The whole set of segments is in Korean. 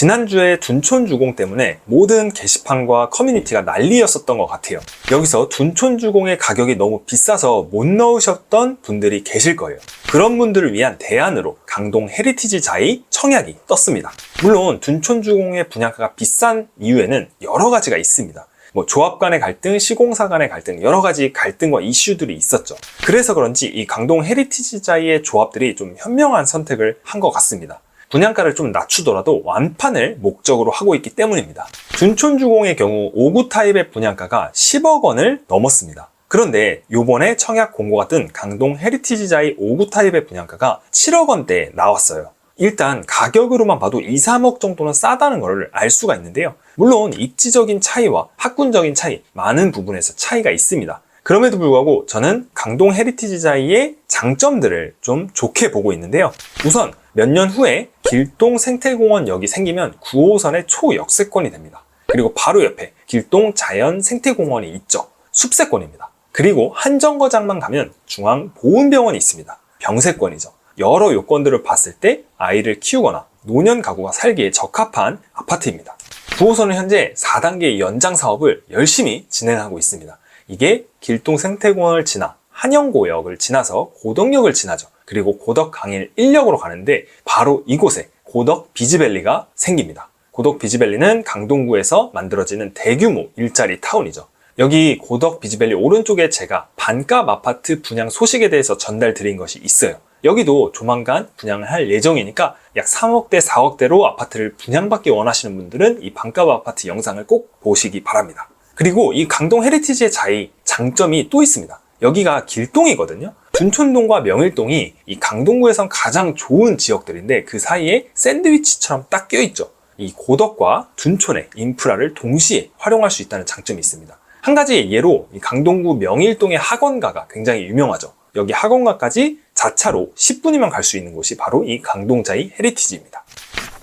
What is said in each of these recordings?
지난주에 둔촌 주공 때문에 모든 게시판과 커뮤니티가 난리였었던 것 같아요. 여기서 둔촌 주공의 가격이 너무 비싸서 못 넣으셨던 분들이 계실 거예요. 그런 분들을 위한 대안으로 강동 헤리티지 자이 청약이 떴습니다. 물론 둔촌 주공의 분양가가 비싼 이유에는 여러 가지가 있습니다. 뭐 조합 간의 갈등, 시공사 간의 갈등, 여러 가지 갈등과 이슈들이 있었죠. 그래서 그런지 이 강동 헤리티지 자이의 조합들이 좀 현명한 선택을 한 것 같습니다. 분양가를 좀 낮추더라도 완판을 목적으로 하고 있기 때문입니다. 둔촌주공의 경우 5구 타입의 분양가가 10억 원을 넘었습니다. 그런데 요번에 청약 공고가 뜬 강동 헤리티지자의 5구 타입의 분양가가 7억 원대에 나왔어요. 일단 가격으로만 봐도 2, 3억 정도는 싸다는 것을 알 수가 있는데요. 물론 입지적인 차이와 학군적인 차이, 많은 부분에서 차이가 있습니다. 그럼에도 불구하고 저는 강동 헤리티지자이의 장점들을 좀 좋게 보고 있는데요. 우선 몇 년 후에 길동 생태공원역이 생기면 9호선의 초역세권이 됩니다. 그리고 바로 옆에 길동 자연 생태공원이 있죠. 숲세권입니다. 그리고 한정거장만 가면 중앙보훈병원이 있습니다. 병세권이죠. 여러 요건들을 봤을 때 아이를 키우거나 노년 가구가 살기에 적합한 아파트입니다. 9호선은 현재 4단계 연장 사업을 열심히 진행하고 있습니다. 이게 길동 생태공원을 지나 한영고역을 지나서 고덕역을 지나죠. 그리고 고덕 강일 1역으로 가는데 바로 이곳에 고덕 비즈밸리가 생깁니다. 고덕 비즈밸리는 강동구에서 만들어지는 대규모 일자리 타운이죠. 여기 고덕 비즈밸리 오른쪽에 제가 반값 아파트 분양 소식에 대해서 전달 드린 것이 있어요. 여기도 조만간 분양을 할 예정이니까 약 3억대, 4억대로 아파트를 분양받기 원하시는 분들은 이 반값 아파트 영상을 꼭 보시기 바랍니다. 그리고 이 강동 헤리티지의 자이 장점이 또 있습니다. 여기가 길동이거든요. 둔촌동과 명일동이 이 강동구에선 가장 좋은 지역들인데 그 사이에 샌드위치처럼 딱 껴있죠. 이 고덕과 둔촌의 인프라를 동시에 활용할 수 있다는 장점이 있습니다. 한 가지 예로 이 강동구 명일동의 학원가가 굉장히 유명하죠. 여기 학원가까지 자차로 10분이면 갈 수 있는 곳이 바로 이 강동자이 헤리티지입니다.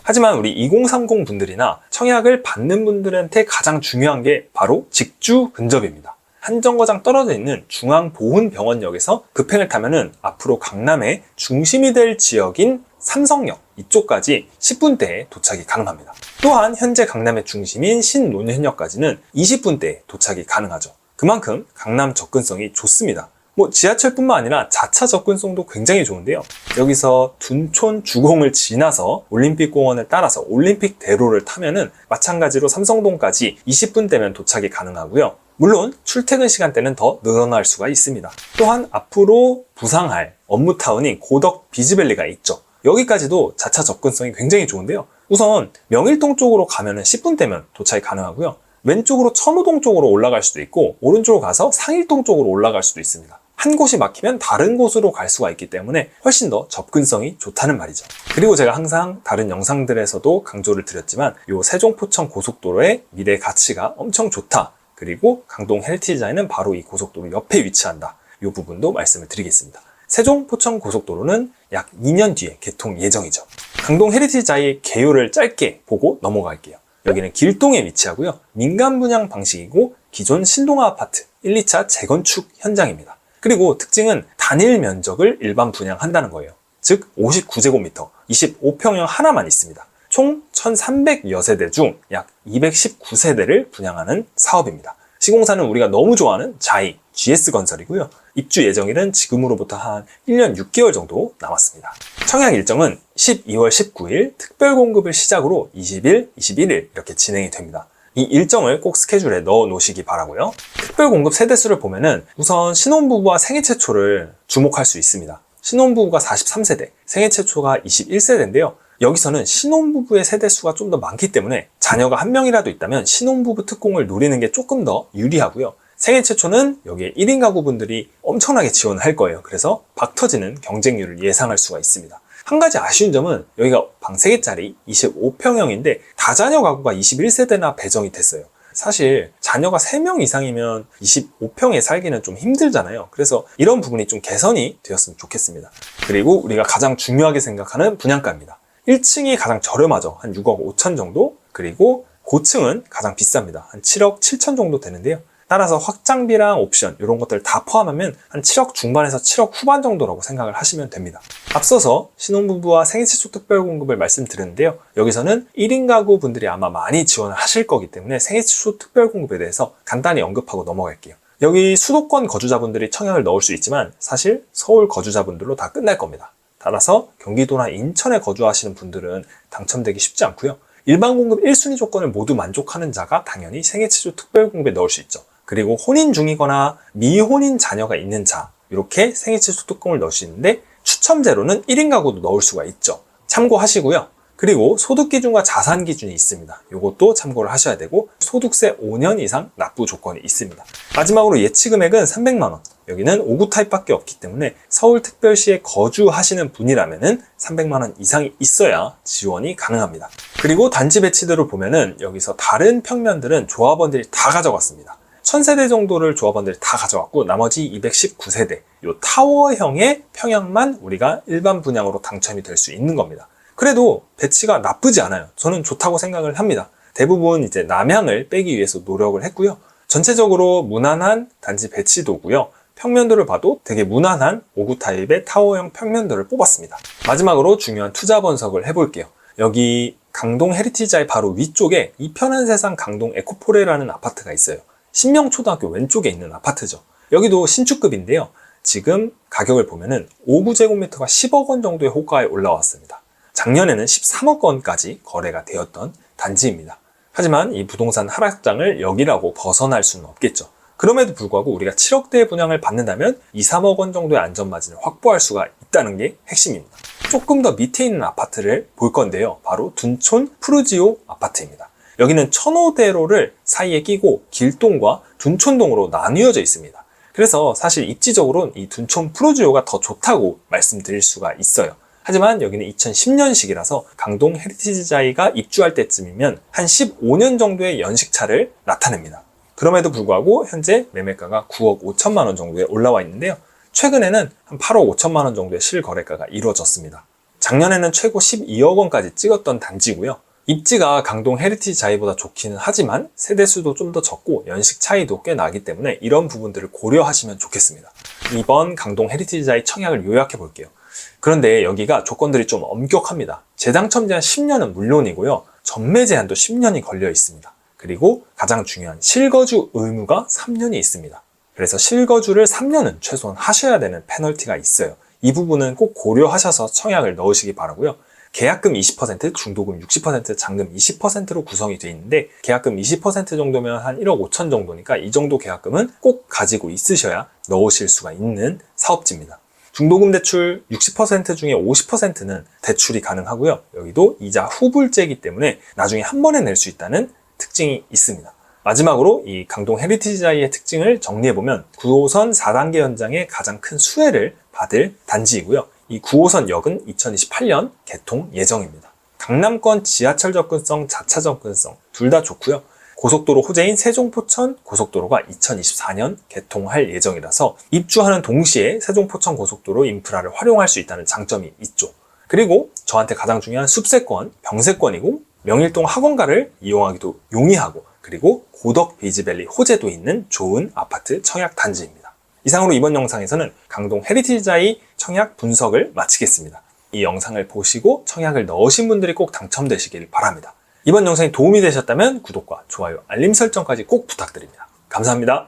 하지만 우리 2030 분들이나 청약을 받는 분들한테 가장 중요한 게 바로 직주 근접입니다. 한 정거장 떨어져 있는 중앙보훈병원역에서 급행을 타면은 앞으로 강남의 중심이 될 지역인 삼성역 이쪽까지 10분대에 도착이 가능합니다. 또한 현재 강남의 중심인 신논현역까지는 20분대에 도착이 가능하죠. 그만큼 강남 접근성이 좋습니다. 뭐 지하철뿐만 아니라 자차 접근성도 굉장히 좋은데요. 여기서 둔촌 주공을 지나서 올림픽공원을 따라서 올림픽대로를 타면은 마찬가지로 삼성동까지 20분대면 도착이 가능하고요. 물론 출퇴근 시간대는 더 늘어날 수가 있습니다. 또한 앞으로 부상할 업무타운인 고덕 비즈밸리가 있죠. 여기까지도 자차 접근성이 굉장히 좋은데요. 우선 명일동 쪽으로 가면은 10분대면 도착이 가능하고요. 왼쪽으로 천호동 쪽으로 올라갈 수도 있고 오른쪽으로 가서 상일동 쪽으로 올라갈 수도 있습니다. 한 곳이 막히면 다른 곳으로 갈 수가 있기 때문에 훨씬 더 접근성이 좋다는 말이죠. 그리고 제가 항상 다른 영상들에서도 강조를 드렸지만 이 세종포천 고속도로의 미래 가치가 엄청 좋다. 그리고 강동 헬티자이는 바로 이 고속도로 옆에 위치한다. 이 부분도 말씀을 드리겠습니다. 세종 포천 고속도로는 약 2년 뒤에 개통 예정이죠. 강동 헤리티자의 개요를 짧게 보고 넘어갈게요. 여기는 길동에 위치하고요. 민간 분양 방식이고 기존 신동아 아파트 1, 2차 재건축 현장입니다. 그리고 특징은 단일 면적을 일반 분양한다는 거예요. 즉 59제곱미터, 25평형 하나만 있습니다. 총 1,300여 세대 중 약 219세대를 분양하는 사업입니다. 시공사는 우리가 너무 좋아하는 자이, GS건설이고요. 입주 예정일은 지금으로부터 한 1년 6개월 정도 남았습니다. 청약 일정은 12월 19일 특별 공급을 시작으로 20일, 21일 이렇게 진행이 됩니다. 이 일정을 꼭 스케줄에 넣어 놓으시기 바라고요. 특별 공급 세대수를 보면은 우선 신혼부부와 생애 최초를 주목할 수 있습니다. 신혼부부가 43세대, 생애 최초가 21세대인데요. 여기서는 신혼부부의 세대수가 좀 더 많기 때문에 자녀가 한 명이라도 있다면 신혼부부 특공을 노리는 게 조금 더 유리하고요. 생애 최초는 여기에 1인 가구분들이 엄청나게 지원을 할 거예요. 그래서 박 터지는 경쟁률을 예상할 수가 있습니다. 한 가지 아쉬운 점은 여기가 방 3개짜리 25평형인데 다자녀 가구가 21세대나 배정이 됐어요. 사실 자녀가 3명 이상이면 25평에 살기는 좀 힘들잖아요. 그래서 이런 부분이 좀 개선이 되었으면 좋겠습니다. 그리고 우리가 가장 중요하게 생각하는 분양가입니다. 1층이 가장 저렴하죠. 한 6억 5천 정도. 그리고 고층은 가장 비쌉니다. 한 7억 7천 정도 되는데요. 따라서 확장비랑 옵션 이런 것들 다 포함하면 한 7억 중반에서 7억 후반 정도라고 생각을 하시면 됩니다. 앞서서 신혼부부와 생일치축 특별공급을 말씀드렸는데요. 여기서는 1인 가구 분들이 아마 많이 지원을 하실 거기 때문에 생일치축 특별공급에 대해서 간단히 언급하고 넘어갈게요. 여기 수도권 거주자분들이 청약을 넣을 수 있지만 사실 서울 거주자분들로 다 끝날 겁니다. 따라서 경기도나 인천에 거주하시는 분들은 당첨되기 쉽지 않고요. 일반 공급 1순위 조건을 모두 만족하는 자가 당연히 생애치주 특별 공급에 넣을 수 있죠. 그리고 혼인 중이거나 미혼인 자녀가 있는 자 이렇게 생애치주 특공을 넣을 수 있는데 추첨제로는 1인 가구도 넣을 수가 있죠. 참고하시고요. 그리고 소득 기준과 자산 기준이 있습니다. 이것도 참고를 하셔야 되고 소득세 5년 이상 납부 조건이 있습니다. 마지막으로 예치 금액은 300만 원. 여기는 5구 타입밖에 없기 때문에 서울특별시에 거주하시는 분이라면은 300만 원 이상이 있어야 지원이 가능합니다. 그리고 단지 배치들을 보면은 여기서 다른 평면들은 조합원들이 다 가져갔습니다. 1000세대 정도를 조합원들이 다 가져갔고 나머지 219세대 이 타워형의 평양만 우리가 일반 분양으로 당첨이 될 수 있는 겁니다. 그래도 배치가 나쁘지 않아요. 저는 좋다고 생각을 합니다. 대부분 이제 남향을 빼기 위해서 노력을 했고요. 전체적으로 무난한 단지 배치도고요. 평면들을 봐도 되게 무난한 5구 타입의 타워형 평면들을 뽑았습니다. 마지막으로 중요한 투자 분석을 해볼게요. 여기 강동 헤리티자의 바로 위쪽에 이 편한 세상 강동 에코포레라는 아파트가 있어요. 신명초등학교 왼쪽에 있는 아파트죠. 여기도 신축급인데요. 지금 가격을 보면은 5구제곱미터가 10억 원 정도의 호가에 올라왔습니다. 작년에는 13억 원까지 거래가 되었던 단지입니다. 하지만 이 부동산 하락장을 여기라고 벗어날 수는 없겠죠. 그럼에도 불구하고 우리가 7억대의 분양을 받는다면 2, 3억 원 정도의 안전 마진을 확보할 수가 있다는 게 핵심입니다. 조금 더 밑에 있는 아파트를 볼 건데요. 바로 둔촌 푸르지오 아파트입니다. 여기는 천호대로를 사이에 끼고 길동과 둔촌동으로 나뉘어져 있습니다. 그래서 사실 입지적으로는 이 둔촌 푸르지오가 더 좋다고 말씀드릴 수가 있어요. 하지만 여기는 2010년식이라서 강동 헤리티지자이가 입주할 때쯤이면 한 15년 정도의 연식차를 나타냅니다. 그럼에도 불구하고 현재 매매가가 9억 5천만 원 정도에 올라와 있는데요. 최근에는 한 8억 5천만 원 정도의 실거래가가 이루어졌습니다. 작년에는 최고 12억 원까지 찍었던 단지고요. 입지가 강동 헤리티지 자이보다 좋기는 하지만 세대수도 좀 더 적고 연식 차이도 꽤 나기 때문에 이런 부분들을 고려하시면 좋겠습니다. 이번 강동 헤리티지 자이 청약을 요약해 볼게요. 그런데 여기가 조건들이 좀 엄격합니다. 재당첨 제한 10년은 물론이고요. 전매 제한도 10년이 걸려 있습니다. 그리고 가장 중요한 실거주 의무가 3년이 있습니다. 그래서 실거주를 3년은 최소한 하셔야 되는 페널티가 있어요. 이 부분은 꼭 고려하셔서 청약을 넣으시기 바라고요. 계약금 20%, 중도금 60%, 잔금 20%로 구성이 되어 있는데 계약금 20% 정도면 한 1억 5천 정도니까 이 정도 계약금은 꼭 가지고 있으셔야 넣으실 수가 있는 사업지입니다. 중도금 대출 60% 중에 50%는 대출이 가능하고요. 여기도 이자 후불제이기 때문에 나중에 한 번에 낼 수 있다는 특징이 있습니다. 마지막으로 이 강동 헤리티지자이의 특징을 정리해보면 9호선 4단계 연장의 가장 큰 수혜를 받을 단지이고요. 이 9호선 역은 2028년 개통 예정입니다. 강남권 지하철 접근성, 자차 접근성 둘 다 좋고요. 고속도로 호재인 세종포천 고속도로가 2024년 개통할 예정이라서 입주하는 동시에 세종포천 고속도로 인프라를 활용할 수 있다는 장점이 있죠. 그리고 저한테 가장 중요한 숲세권, 병세권이고 명일동 학원가를 이용하기도 용이하고 그리고 고덕 베이지밸리 호재도 있는 좋은 아파트 청약 단지입니다. 이상으로 이번 영상에서는 강동 헤리티자이 청약 분석을 마치겠습니다. 이 영상을 보시고 청약을 넣으신 분들이 꼭 당첨되시길 바랍니다. 이번 영상이 도움이 되셨다면 구독과 좋아요, 알림 설정까지 꼭 부탁드립니다. 감사합니다.